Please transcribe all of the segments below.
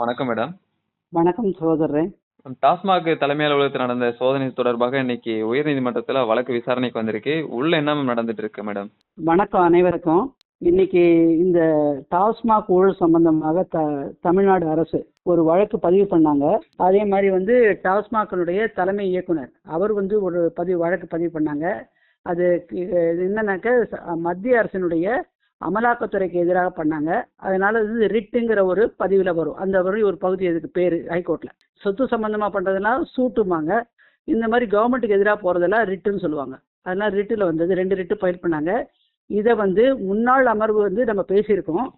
வணக்கம் மேடம். வணக்கம் சகோதரரே. டாஸ்மாக் தலைமை அலுவலகத்தில் நடந்த சோதனை தொடர்பாக இன்னைக்கு உயர்நீதிமன்றத்தில் வழக்கு விசாரணைக்கு வந்திருக்கு. உள்ள என்ன நடந்துட்டு இருக்கு மேடம்? வணக்கம் அனைவருக்கும். இன்னைக்கு இந்த டாஸ்மாக் ஊழல் சம்பந்தமாக த தமிழ்நாடு அரசு ஒரு வழக்கு பதிவு பண்ணாங்க. அதே மாதிரி வந்து டாஸ்மாகினுடைய தலைமை இயக்குனர் அவர் வந்து ஒரு பதிவு வழக்கு பதிவு பண்ணாங்க. அது என்னன்னாக்க மத்திய அரசினுடைய அமலாக்கத்துறைக்கு எதிராக பண்ணாங்க. அதனால இது ரிட்டுங்கிற ஒரு பதிவில் வரும். அந்த வரி ஒரு பகுதி அதுக்கு பேர் ஹைகோர்ட்ல. சொத்து சம்மந்தமாக பண்ணுறதுனால சூட்டுமாங்க இந்த மாதிரி கவர்மெண்ட்டுக்கு எதிராக போகிறதெல்லாம் ரிட்டுன்னு சொல்லுவாங்க. அதனால் ரிட்டில் வந்தது. ரெண்டு ரிட்டு ஃபைல் பண்ணாங்க. இதை வந்து முன்னாள் அமர்வு வந்து நம்ம பேசியிருக்கோம்.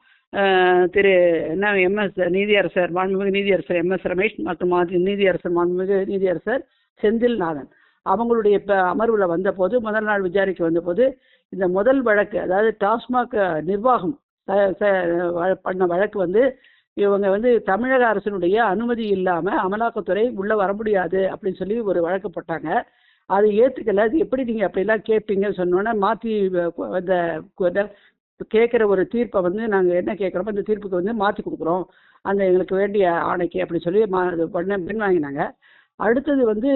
திரு என்ன எம்எஸ் நீதியரசர் மாண்புமிகு நீதியரசர் எம்எஸ் ரமேஷ் மற்றும் நீதியரசர் மாண்புமிகு நீதியரசர் செந்தில்நாதன். அவங்களுடைய இப்போ அமர்வில் வந்தபோது முதல் நாள் விசாரிக்க வந்தபோது இந்த முதல் வழக்கு அதாவது டாஸ்மாக் நிர்வாகம் பண்ண வழக்கு வந்து இவங்க வந்து தமிழக அரசினுடைய அனுமதி இல்லாமல் அமலாக்கத்துறை உள்ளே வர முடியாது அப்படின்னு சொல்லி ஒரு வழக்கு போட்டாங்க. அது ஏற்றுக்கல அது எப்படி நீங்கள் அப்படிலாம் கேட்பீங்கன்னு சொன்னோன்னே மாற்றி அந்த கேட்குற ஒரு தீர்ப்பை வந்து நாங்கள் என்ன கேட்குறோமோ அந்த தீர்ப்புக்கு வந்து மாற்றி கொடுக்குறோம். அந்த எங்களுக்கு வேண்டிய ஆணைக்கு அப்படின்னு சொல்லி மா பண்ண பின் வாங்கினாங்க அடுத்தது வந்து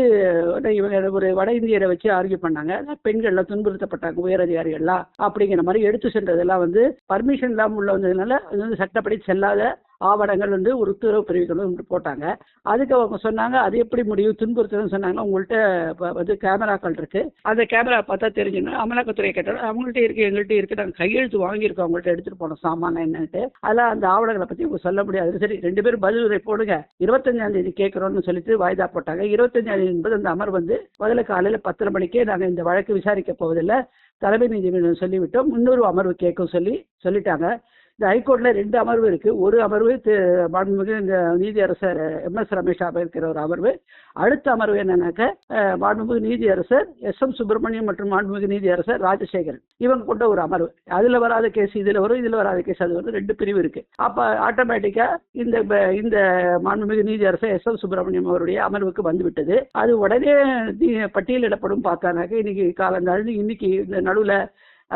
ஒரு வட இந்தியரை வச்சு ஆர்கியூ பண்ணாங்க. பெண்கள்லாம் துன்புறுத்தப்பட்டாங்க உயர் அதிகாரிகள்லாம் அப்படிங்கிற மாதிரி எடுத்து சென்றதெல்லாம் வந்து பர்மிஷன் இல்லாமல் உள்ள வந்ததுனால அது வந்து சட்டப்படி செல்லாத ஆவணங்கள் வந்து ஒரு உத்தரவு பிரிவுகளும் போட்டாங்க. அதுக்கு அவங்க சொன்னாங்க அது எப்படி முடியும்? துன்புறுத்தல்னு சொன்னாங்கன்னா உங்கள்கிட்ட இப்போ வந்து கேமராக்கள் இருக்கு. அந்த கேமரா பார்த்தா தெரிஞ்சுன்னா அமலாக்கத்துறை கேட்டாலும் அவங்கள்ட்ட இருக்கு எங்கள்கிட்ட இருக்கு. நாங்கள் கையெழுத்து வாங்கியிருக்கோம். அவங்கள்ட்ட எடுத்துட்டு போனோம் சாமான என்னன்ட்டு. அதெல்லாம் அந்த ஆவணங்களை பற்றி உங்களுக்கு சொல்ல முடியாது. சரி ரெண்டு பேரும் பதில் உரை போடுங்க. இருபத்தஞ்சாம் தேதி கேட்கிறோம்னு சொல்லிட்டு வாய்தா போட்டாங்க. இருபத்தஞ்சாம் தேதி என்பது அந்த அமர் வந்து முதல்ல காலையில் பத்தரை மணிக்கே நாங்கள் இந்த வழக்கு விசாரிக்க போவதில்லை. தலைமை நீதிபதி சொல்லிவிட்டோம். இன்னொரு அமர்வு கேட்கும் சொல்லி சொல்லிட்டாங்க. இந்த ஹைகோர்ட்டில் ரெண்டு அமர்வு இருக்குது ஒரு அமர்வு மாண்புமிகு இந்த நீதியரசர் எம் எஸ் ரமேஷ் இருக்கிற ஒரு அமர்வு. அடுத்த அமர்வு என்னன்னாக்க மாண்புமிகு நீதியரசர் எஸ் எம் சுப்பிரமணியம் மற்றும் மாண்புமிகு நீதியரசர் ராஜசேகரன். இவங்க கொண்ட ஒரு அமர்வு. அதில் வராத கேஸ் இதில் வரும் இதில் வராத கேஸ் அது வந்து ரெண்டு பிரிவு இருக்குது அப்போ ஆட்டோமேட்டிக்காக இந்த இந்த மாண்புமிகு நீதியரசர் எஸ் எம் சுப்பிரமணியம் அவருடைய அமர்வுக்கு வந்துவிட்டது. அது உடனே பட்டியலிடப்படும் பார்த்தானாக்க இன்னைக்கு காலந்தாழ்ந்து இன்னைக்கு இந்த நடுவில்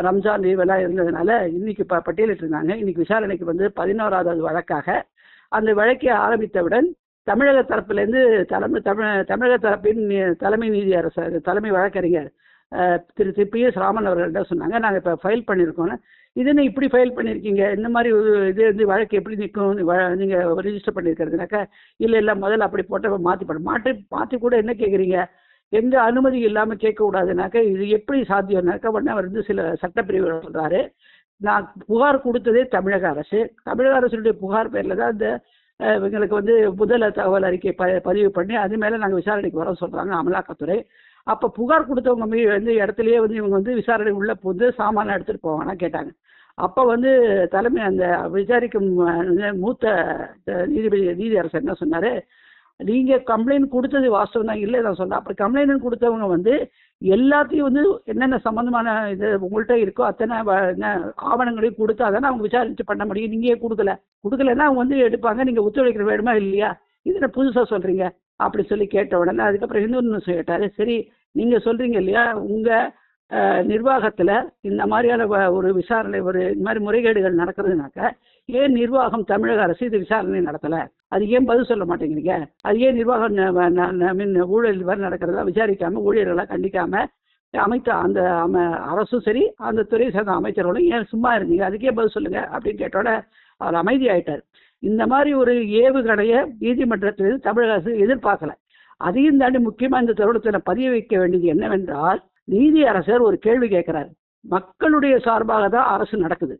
ரம்ஜான் லீவெல்லாம் இருந்ததுனால இன்னைக்கு ப பட்டியலிட்டிருந்தாங்க இன்னைக்கு விசாரணைக்கு வந்து பதினோராவது வழக்காக அந்த வழக்கை ஆரம்பித்தவுடன் தமிழக தரப்புலேருந்து தலைமை தமிழ் தமிழக தரப்பின் நி- தலைமை நீதியரசர் தலைமை வழக்கறிஞர் திரு திரு பி. எஸ். ராமன் அவர்கள்ட்ட சொன்னாங்க. நாங்கள் இப்போ ஃபைல் பண்ணியிருக்கோம் இது என்ன இப்படி ஃபைல் பண்ணியிருக்கீங்க இந்த மாதிரி இது வந்து வழக்கு எப்படி நிற்கும்? நீங்கள் ரிஜிஸ்டர் பண்ணியிருக்கிறதுனாக்கா இல்லை இல்லை முதல்ல அப்படி போட்ட மாற்றி பண்ண மாற்றி மாற்றி கூட என்ன கேட்குறீங்க எந்த அனுமதி இல்லாமல் கேட்கக்கூடாதுனாக்கா இது எப்படி சாத்தியம்னாக்க உடனே அவர் வந்து சில சட்டப்பிரிவுகள் சொல்கிறாரு நான் புகார் கொடுத்ததே தமிழக அரசு. தமிழக அரசுடைய புகார் பேரில் தான் இந்த இவங்களுக்கு வந்து முதல தகவல் அறிக்கை ப பதிவு பண்ணி அது மேலே நாங்கள் விசாரணைக்கு வர சொல்கிறாங்க அமலாக்கத்துறை. அப்போ புகார் கொடுத்தவங்க மீ வந்து இடத்துலயே வந்து இவங்க வந்து விசாரணை உள்ள புகுந்து சாமானை எடுத்துகிட்டு போவாங்கன்னா கேட்டாங்க. அப்போ வந்து தலைமை அந்த விசாரிக்கும் மூத்த நீதிபதி நீதியரசர் என்ன சொன்னார்? நீங்கள் கம்ப்ளைண்ட் கொடுத்தது வாஸ்தவம் தான் இல்லை நான் சொன்னேன். அப்படி கம்ப்ளைண்ட் கொடுத்தவங்க வந்து எல்லாத்தையும் வந்து என்னென்ன சம்மந்தமான இது உங்கள்கிட்ட இருக்கோ அத்தனை வ- என்ன ஆவணங்களையும் கொடுத்தா தானே அவங்க விசாரிச்சு பண்ண முடியும். நீங்கள் கொடுக்கல? கொடுக்கலன்னா அவங்க வந்து எடுப்பாங்க. நீங்கள் ஒத்துழைக்கிற வேணுமா இல்லையா? இது என்ன புதுசாக சொல்கிறீங்க அப்படி சொல்லி கேட்ட உடனே அதுக்கப்புறம் இன்னொன்று கேட்டார். சரி நீங்கள் சொல்கிறீங்க இல்லையா? உங்கள் நிர்வாகத்தில் இந்த மாதிரியான வ- ஒரு விசாரணை ஒரு இந்த மாதிரி முறைகேடுகள் நடக்கிறதுனாக்க ஏன் நிர்வாகம் தமிழக அரசு இது விசாரணை நடத்தலை? அது ஏன் பதில் சொல்ல மாட்டேங்கிறீங்க? அது ஏன் நிர்வாகம் மீன் ஊழல் வர நடக்கிறதா விசாரிக்காம ஊழியர்களை கண்டிக்காம அமைத்த அந்த அம அரசும் சரி அந்த துறை சேர்ந்த அமைச்சர்களும் ஏன் சும்மா இருந்தீங்க? அதுக்கே பதில் சொல்லுங்க அப்படின்னு கேட்டோட அவர் அமைதியாயிட்டார். இந்த மாதிரி ஒரு ஏவுகணையை நீதிமன்றத்தில் தமிழக அரசு எதிர்பார்க்கல. அதையும் தாண்டி முக்கியமாக இந்த தருணத்தில் பதிய வைக்க வேண்டியது என்னவென்றால் நீதி அரசர் ஒரு கேள்வி கேட்கிறார். மக்களுடைய சார்பாக தான் அரசு நடக்குது.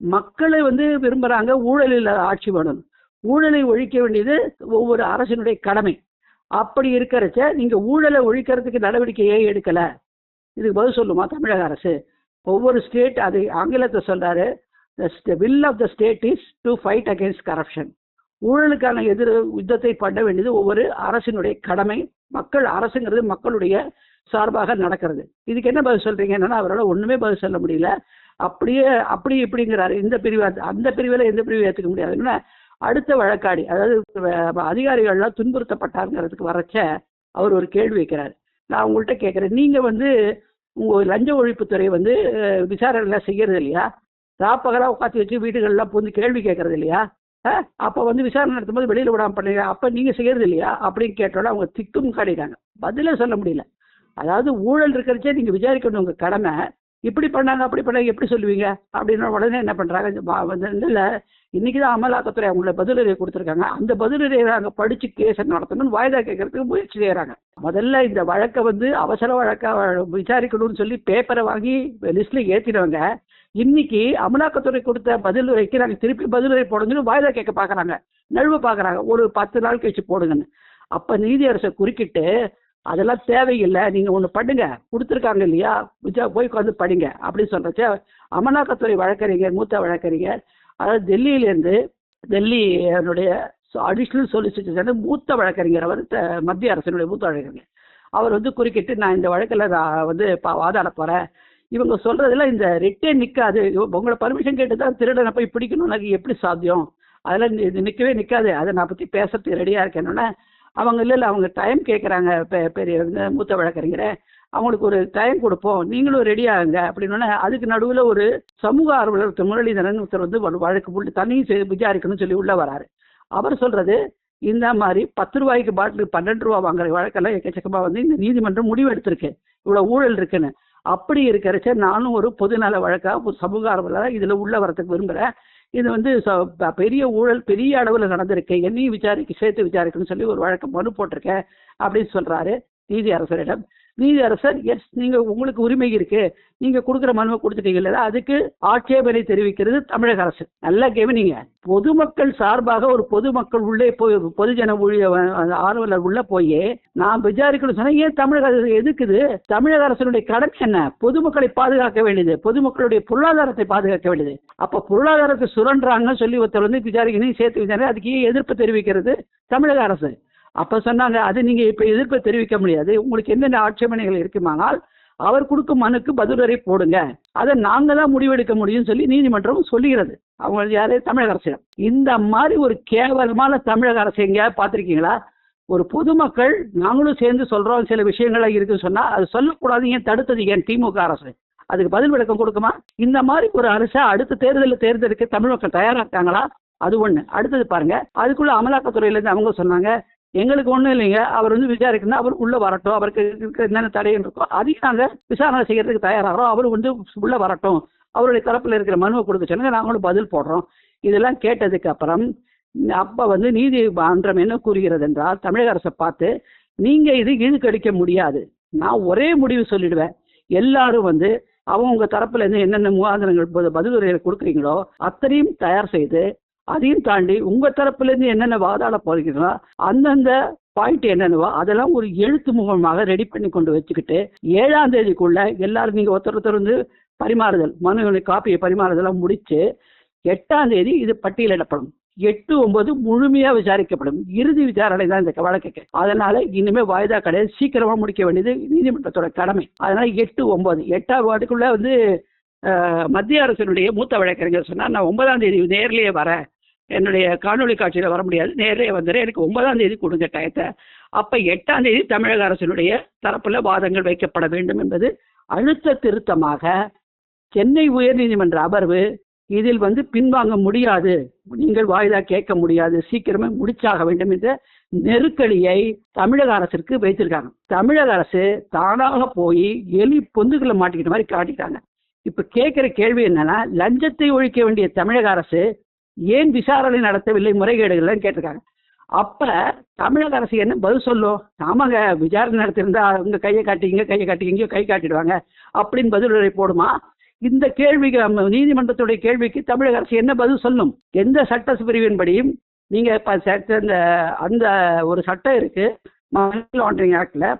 மக்களை வந்து விரும்புறாங்க ஊழலில் ஆட்சி வேணும் ஊழலை ஒழிக்க வேண்டியது ஒவ்வொரு அரசினுடைய கடமை. அப்படி இருக்கிறச்ச நீங்க ஊழலை ஒழிக்கிறதுக்கு நடவடிக்கையே எடுக்கலை. எடுக்கல இதுக்கு பதில் சொல்லுமா தமிழக அரசு? ஒவ்வொரு ஸ்டேட் அது ஆங்கிலத்தை சொல்றாரு will of the state is to fight against corruption ஊழலுக்கான எதிர் யுத்தத்தை பண்ண வேண்டியது ஒவ்வொரு அரசினுடைய கடமை. மக்கள் அரசுங்கிறது மக்களுடைய சார்பாக நடக்கிறது. இதுக்கு என்ன பதில் சொல்றீங்க? என்னன்னா அவரால் ஒண்ணுமே பதில் சொல்ல முடியல. அப்படியே அப்படி இப்படிங்கிறாரு. இந்த பிரிவு அந்த- பிரிவில் எந்த பிரிவு ஏற்றுக்க முடியாதுன்னா அடுத்த வழக்காடி அதாவது அதிகாரிகள்லாம் துன்புறுத்தப்பட்டாருங்கிறதுக்கு வரச்ச அவர் ஒரு கேள்வி வைக்கிறார். நான் உங்கள்கிட்ட கேட்குறேன் நீங்கள் வந்து உங்கள் லஞ்ச ஒழிப்புத்துறை வந்து விசாரணைலாம் செய்கிறது இல்லையா? ராப்பகலாக உட்காந்து வச்சு வீடுகள்லாம் புகுந்து கேள்வி கேட்கறது இல்லையா? அப்போ வந்து விசாரணை நடத்தும்போது வெளியில் விடாமல் பண்ணுறீங்க அப்போ நீங்கள் செய்கிறது இல்லையா? அப்படின்னு கேட்டோட அவங்க திக்கும் காட்டிட்டாங்க. பதிலே சொல்ல முடியல. அதாவது ஊழல் இருக்கிறச்சே நீங்கள் விசாரிக்கணும் உங்கள் கடமை. இப்படி பண்ணாங்க அப்படி பண்ணாங்க எப்படி சொல்லுவீங்க? அப்படின்னா உடனே என்ன பண்ணுறாங்க வந்து இல்லை இன்னைக்கு தான் அமலாக்கத்துறை அவங்கள பதிலுரை கொடுத்துருக்காங்க. அந்த பதிலுரை அங்கே படித்து கேஸ் நடத்தணும்னு வாய்தா கேட்கறதுக்கு முயற்சி செய்கிறாங்க முதல்ல இந்த வழக்கை வந்து அவசர வழக்காக விசாரிக்கணும்னு சொல்லி பேப்பரை வாங்கி லிஸ்ட்ல ஏற்றினவங்க இன்னைக்கு அமலாக்கத்துறை கொடுத்த பதிலுரைக்கு நாங்கள் திருப்பி பதிலுரை போடுங்கன்னு வாய்தா கேட்க பார்க்குறாங்க நழுவ பார்க்குறாங்க ஒரு பத்து நாள் கழிச்சு போடுங்கன்னு. அப்போ நீதியரசை குறுக்கிட்டு அதெல்லாம் தேவையில்லை. நீங்க ஒண்ணு பண்ணுங்க. கொடுத்துருக்காங்க இல்லையா? விஜா போய் உட்காந்து படிங்க. அப்படின்னு சொல்றச்ச அமலாக்கத்துறை வழக்கறிஞர் மூத்த வழக்கறிஞர் அதாவது டெல்லியிலேருந்து டெல்லி என்னுடைய அடிஷ்னல் சொலிசிட்டர் மூத்த வழக்கறிஞர் அவர் மத்திய அரசினுடைய மூத்த வழக்கறிஞர். அவர் வந்து குறுக்கிட்டு நான் இந்த வழக்கில் நான் வந்து பா- வாதாட போறேன். இவங்க சொல்றதுல இந்த ரெட்டே நிற்காது உங்களை பர்மிஷன் கேட்டு தான் திருடனை போய் பிடிக்கணும் எனக்கு எப்படி சாத்தியம்? அதெல்லாம் இது நிற்கவே நிற்காது அதை நான் பற்றி பேசுறதுக்கு ரெடியாக இருக்கேன்னொன்னே அவங்க இல்லை இல்லை அவங்க டைம் கேட்குறாங்க பெரிய மூத்த வழக்கறிஞரை. அவங்களுக்கு ஒரு டைம் கொடுப்போம். நீங்களும் ரெடி ஆகுங்க. அப்படின்னா அதுக்கு நடுவில் ஒரு சமூக ஆர்வலர் முரளிதரன் ஒருத்தர் வந்து வழக்கு புள்ளி தண்ணியும் விசாரிக்கணும்னு சொல்லி உள்ளே வராரு. அவர் சொல்றது இந்த மாதிரி பத்து ரூபாய்க்கு பாட்டில் பன்னெண்டு ரூபா வாங்குற வழக்கெல்லாம் எக்கச்சக்கமாக வந்து இந்த நீதிமன்றம் முடிவெடுத்திருக்கு. இவ்வளோ ஊழல் இருக்குன்னு. அப்படி இருக்கிறச்ச நானும் ஒரு பொதுநல வழக்காக ஒரு சமூக ஆர்வலராக இதில் உள்ள வரதுக்கு விரும்புகிறேன் இது வந்து ச- பெரிய ஊழல் பெரிய அளவில் நடந்திருக்கு. என்னையும் விசாரிக்க சேர்த்து விசாரிக்கணும்னு சொல்லி ஒரு வழக்கு மனு போட்டிருக்கேன் அப்படின்னு சொல்றாரு நீதி அரசரிடம் நீதி அரசர் எஸ் நீங்க உங்களுக்கு உரிமை இருக்கு. நீங்க கொடுக்குற மனுவை கொடுத்துட்டீங்கல்ல அதுக்கு ஆட்சேபனை தெரிவிக்கிறது தமிழக அரசு. நல்லா கவனிங்க பொதுமக்கள் சார்பாக ஒரு பொதுமக்கள் உள்ளே போய் பொதுஜன ஊழிய ஆர்வலர் உள்ள போய் நான் விசாரிக்கணும் சொன்னா ஏன் தமிழக அரசு எதுக்குது? தமிழக அரசினுடைய கடமை என்ன? பொதுமக்களை பாதுகாக்க வேண்டியது. பொதுமக்களுடைய பொருளாதாரத்தை பாதுகாக்க வேண்டியது. அப்ப பொருளாதாரத்தை சுரண்டுறாங்கன்னு சொல்லி ஒருத்தர் வந்து விசாரிக்கணும் சேர்த்து விசாரணை அதுக்கு ஏன் எதிர்ப்பு தெரிவிக்கிறது? தமிழக அரசு. அப்போ சொன்னாங்க அது நீங்கள் இப்போ எதிர்ப்பு தெரிவிக்க முடியாது. உங்களுக்கு என்னென்ன ஆட்சேபனைகள் இருக்குமானால் அவர் கொடுக்கும் மனுக்கு பதிலுரை போடுங்க. அதை நாங்கள் தான் முடிவெடுக்க முடியும்னு சொல்லி நீதிமன்றம் சொல்லுகிறது. அவங்க யாரே? தமிழக அரசிடம். இந்த மாதிரி ஒரு கேவலமான தமிழக அரசு எங்கேயாவது பார்த்துருக்கீங்களா? ஒரு பொதுமக்கள் நாங்களும் சேர்ந்து சொல்கிறோம் சில விஷயங்கள்லாம் இருக்குன்னு சொன்னால் அது சொல்லக்கூடாது ஏன் தடுத்தது? ஏன் திமுக அரசு? அதுக்கு பதில் விளக்கம் கொடுக்குமா? இந்த மாதிரி ஒரு அரசை அடுத்த தேர்தலில் தேர்ந்தெடுக்க தமிழ் மக்கள் தயாராக்காங்களா அது ஒன்று அடுத்தது பாருங்க அதுக்குள்ள அமலாக்கத்துறையிலேருந்து அவங்க சொன்னாங்க எங்களுக்கு ஒண்ணும் இல்லைங்க. அவர் வந்து விசாரிக்கணும் அவர் உள்ள வரட்டும். அவருக்கு என்னென்ன தடைகள் இருக்கோ அதையும் நாங்கள் விசாரணை செய்யறதுக்கு தயாராகிறோம். அவர் வந்து உள்ள வரட்டும். அவருடைய தரப்பில் இருக்கிற மனுவை கொடுக்க சொன்னாங்க நாங்களும் பதில் போடுறோம். இதெல்லாம் கேட்டதுக்கு அப்புறம் அப்ப வந்து நீதி மன்றம் என்ன கூறுகிறது என்றால் தமிழக அரசை பார்த்து நீங்க இது இழுக்கடிக்க முடியாது. நான் ஒரே முடிவு சொல்லிடுவேன். எல்லாரும் வந்து அவங்க தரப்புல இருந்து என்னென்ன முகாந்திரங்கள் ப- பதிலுரைகளை கொடுக்குறீங்களோ அத்தனையும் தயார் செய்து அதையும் தாண்டி உங்க தரப்புல இருந்து என்னென்ன வாதாட போறீங்கன்னா அந்தந்த பாயிண்ட் என்னென்னவோ அதெல்லாம் ஒரு எழுத்து மூலமாக ரெடி பண்ணி கொண்டு வச்சுக்கிட்டு ஏழாம் தேதிக்குள்ள எல்லாரும் நீங்க ஒருத்தர் ஒருத்தர் வந்து பரிமாறுதல் மனுவினை காப்பியை பரிமாறுதெல்லாம் முடிச்சு எட்டாம் தேதி இது பட்டியலிடப்படும். எட்டு ஒன்பது முழுமையா விசாரிக்கப்படும். இறுதி விசாரணை தான் இந்த வழக்குக்கு அதனால இனிமே வாய்தா கிடையாது. சீக்கிரமா முடிக்க வேண்டியது நீதிமன்றத்தோட கடமை. அதனால எட்டு ஒன்பது. எட்டாம் வாட்டுக்குள்ள வந்து மத்திய அரசினுடைய மூத்த வழக்கறிஞர் சொன்னா நான் ஒன்பதாம் தேதி நேரிலேயே வரேன். என்னுடைய காணொளி காட்சியில் வர முடியாது. நேர்லயே வந்துடுறேன் எனக்கு ஒன்பதாம் தேதி கொடுங்க டயத்தை. அப்போ எட்டாம் தேதி தமிழக அரசினுடைய தரப்பில் வாதங்கள் வைக்கப்பட வேண்டும் என்பது அழுத்த திருத்தமாக சென்னை உயர்நீதிமன்ற அமர்வு இதில் வந்து பின்வாங்க முடியாது. நீங்கள் வாயிலாக கேட்க முடியாது. சீக்கிரமே முடிச்சாக வேண்டும் என்ற நெருக்கடியை தமிழக அரசிற்கு வைத்திருக்காங்க. தமிழக அரசு தானாக போய் எலி பொந்துகளை மாட்டிக்கிட்ட மாதிரி காட்டிட்டாங்க. இப்ப கேட்கிற கேள்வி என்னன்னா லஞ்சத்தை ஒழிக்க வேண்டிய தமிழக அரசு ஏன் விசாரணை நடத்தவில்லை? முறைகேடுகள்லாம் கேட்டிருக்காங்க. அப்ப தமிழக அரசு என்ன பதில் சொல்லும்? ஆமாங்க விசாரணை நடத்திருந்தா அவங்க கையை காட்டிங்க கையை காட்டி கை காட்டிடுவாங்க அப்படின்னு பதிலுரை போடுமா? இந்த கேள்விக்கு நம்ம நீதிமன்றத்துடைய கேள்விக்கு தமிழக அரசு என்ன பதில் சொல்லும்? எந்த சட்ட பிரிவின்படியும் நீங்க இப்ப இந்த அந்த ஒரு சட்டம் இருக்கு மணி லாண்டரிங் ஆக்ட்ல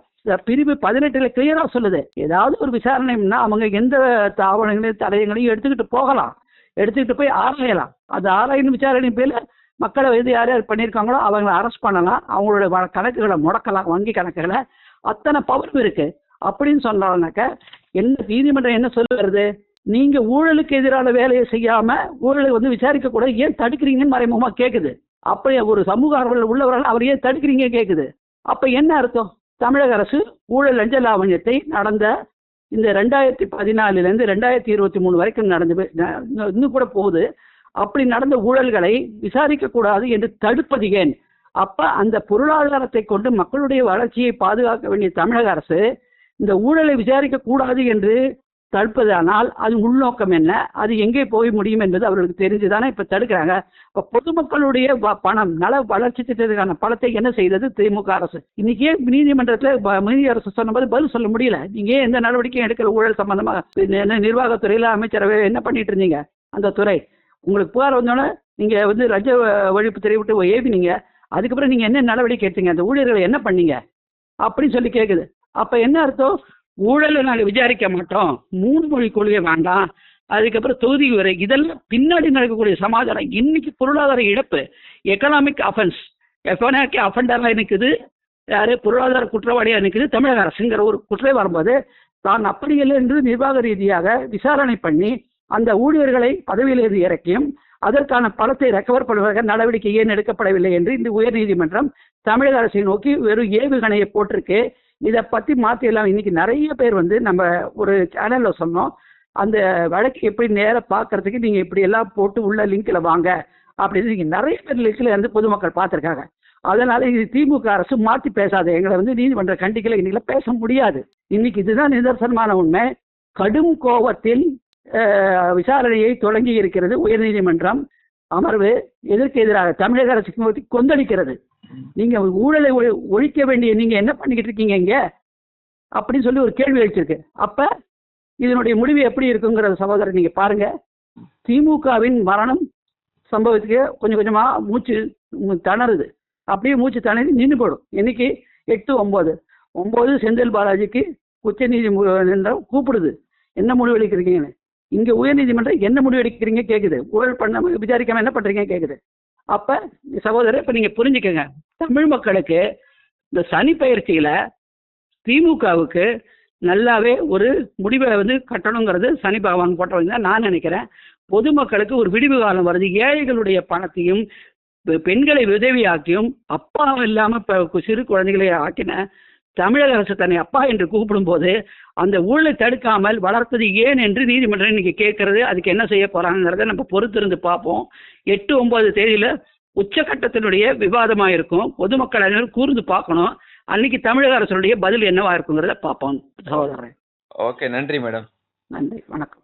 பிரிவு பதினெட்டுல கிளியரா சொல்லுது. ஏதாவது ஒரு விசாரணைன்னா அவங்க எந்த ஆவணங்களையும் தடயங்களையும் எடுத்துக்கிட்டு போகலாம். எடுத்துக்கிட்டு போய் ஆராயலாம். அது ஆராயின் விசாரணை பேரில் மக்களை வந்து யார் யார் பண்ணியிருக்காங்களோ அவங்கள அரெஸ்ட் பண்ணலாம். அவங்களோட வ- கணக்குகளை முடக்கலாம் வங்கி கணக்குகளை. அத்தனை பவர் இருக்குது அப்படின்னு சொன்னாங்கனாக்க என்ன நீதிமன்றம் என்ன சொல்லுவது நீங்க ஊழலுக்கு எதிரான வேலையை செய்யாம ஊழலை வந்து விசாரிக்க கூட ஏன் தடுக்கிறீங்கன்னு மறைமுகமா கேட்குது அப்படி ஒரு சமூக ஆர்வலர் உள்ளவர்கள் அவர் ஏன் தடுக்கிறீங்க கேட்குது அப்ப என்ன அர்த்தம்? தமிழக அரசு ஊழல் லஞ்ச லாவண்யத்தை நடந்த இந்த ரெண்டாயிரத்தி பதினாலுலேருந்து ரெண்டாயிரத்தி இருபத்தி மூணு வரைக்கும் நடந்து இன்னும் கூட போகுது. அப்படி நடந்த ஊழல்களை விசாரிக்கக்கூடாது என்று தடுப்பது ஏன்? அப்ப அந்த பொருளாதாரத்தை கொண்டு மக்களுடைய வளர்ச்சியை பாதுகாக்க வேண்டிய தமிழக அரசு இந்த ஊழலை விசாரிக்க கூடாது என்று தடுப்பதானால் அது உள்நோக்கம் என்ன? அது எங்கே போய் முடியும் என்பது அவர்களுக்கு தெரிஞ்சுதானே இப்ப தடுக்கிறாங்க. இப்ப பொதுமக்களுடைய பணம் நல வளர்ச்சி திட்டத்துக்கான பணத்தை என்ன செய்தது? திமுக அரசு. இன்னைக்கே நீதிமன்றத்துல நீதி அரசு சொன்னபோது பதில் சொல்ல முடியல. நீங்க ஏன் எந்த நடவடிக்கையும் எடுக்கல? ஊழல் சம்பந்தமாக என்ன நிர்வாகத்துறையில அமைச்சரவை என்ன பண்ணிட்டு இருந்தீங்க? அந்த துறை. உங்களுக்கு புகார் வந்தோடனே நீங்க வந்து லஞ்ச ஒழிப்பு துறை விட்டு ஏவினீங்க. அதுக்கப்புறம் நீங்க என்ன நடவடிக்கை எடுத்தீங்க? அந்த ஊழியர்களை என்ன பண்ணீங்க? அப்படின்னு சொல்லி கேக்குது. அப்ப என்ன அர்த்தம்? ஊழலை நாங்கள் விசாரிக்க மாட்டோம். மூணு மொழி கொள்கை வேண்டாம். அதுக்கப்புறம் தொகுதி வரை இதெல்லாம் பின்னாடி நடக்கக்கூடிய சமாதானம். இன்னைக்கு பொருளாதார இழப்பு. எக்கனாமிக் அஃபென்ஸ் எக்கனாமிக் அஃபெண்டராக நிற்குது யாரு? பொருளாதார குற்றவாளியாக நிற்குது தமிழக அரசுங்கிற ஒரு குற்றம் வரும்போது தான் அப்படி இல்லை என்று நிர்வாக ரீதியாக விசாரணை பண்ணி அந்த ஊழியர்களை பதவியிலிருந்து இறக்கியும் அதற்கான பணத்தை ரெக்கவர் பண்ணுவதற்கு நடவடிக்கை ஏன் எடுக்கப்படவில்லை என்று இந்த உயர்நீதிமன்றம் தமிழக அரசை நோக்கி வெறும் ஏவுகணையை போட்டிருக்கு. இதை பற்றி மாற்றிடலாம் இன்னைக்கு நிறைய பேர் வந்து நம்ம ஒரு சேனலில் சொன்னோம். அந்த வழக்கு எப்படி நேராக பார்க்கறதுக்கு நீங்கள் இப்படி எல்லாம் போட்டு உள்ள லிங்க்கில் வாங்க அப்படின்னு நீங்கள் நிறைய பேர் லிங்க்கில் வந்து பொதுமக்கள் பார்த்துருக்காங்க. அதனால இது திமுக அரசு மாற்றி பேசாது. எங்களை வந்து நீதிமன்ற கண்டிக்கல இன்னைக்கு பேச முடியாது. இன்னைக்கு இதுதான் நிதர்சனமான உண்மை. கடும் கோபத்தில் விசாரணையை தொடங்கி இருக்கிறது உயர்நீதிமன்றம். அமர்வு எதற்கு எதிராக? தமிழக அரசுக்கு கொந்தளிக்கிறது. நீங்க ஊழலை ஒழி- ஒழிக்க வேண்டிய நீங்க என்ன பண்ணிக்கிட்டு இருக்கீங்க இங்க? அப்படின்னு சொல்லி ஒரு கேள்வி எழுச்சிருக்கு. அப்ப இதனுடைய முடிவு எப்படி இருக்குங்கிற சகோதரர் நீங்க பாருங்க. திமுகவின் மரணம் சம்பவத்துக்கு கொஞ்சம் கொஞ்சமா மூச்சு தணறுது. அப்படியே மூச்சு தணறி நின்று போடும். இன்னைக்கு எட்டு ஒன்பது ஒன்பது செந்தில் பாலாஜிக்கு உச்ச நீதிமன்றம் கூப்பிடுது. என்ன முடிவு எடுக்கிறீங்கன்னு? இங்க உயர்நீதிமன்றம் என்ன முடிவு எடுக்கிறீங்க கேக்குது. ஊழல் பண்ண விசாரிக்காம என்ன பண்றீங்க கேக்குது. அப்ப சகோதரர் இப்ப நீங்க புரிஞ்சுக்கங்க. தமிழ் மக்களுக்கு இந்த சனி பயிற்சியில திமுகவுக்கு நல்லாவே ஒரு முடிவை வந்து கட்டணுங்கிறது சனி பகவான் போட்டவங்க தான் நான் நினைக்கிறேன். பொதுமக்களுக்கு ஒரு விடிவு காலம் வருது. ஏழைகளுடைய பணத்தையும் பெண்களை உதவியாக்கியும் அப்பா இல்லாம இப்ப சிறு குழந்தைகளை ஆக்கின தமிழக அரசு தன்னை அப்பா என்று கூப்பிடும்போது அந்த ஊழலை தடுக்காமல் வளர்த்தது ஏன் என்று நீதிமன்றம் இன்னைக்கு கேட்கறது. அதுக்கு என்ன செய்ய போறாங்கிறத நம்ம பொறுத்திருந்து பார்ப்போம். எட்டு ஒன்பது தேதியில உச்சகட்டத்தினுடைய விவாதமா இருக்கும். பொதுமக்கள் அனைவரும் கூர்ந்து பார்க்கணும். அன்னைக்கு தமிழக அரசுடைய பதில் என்னவா இருக்குங்கிறத பார்ப்போம். சகோதரன் ஓகே நன்றி மேடம். நன்றி வணக்கம்.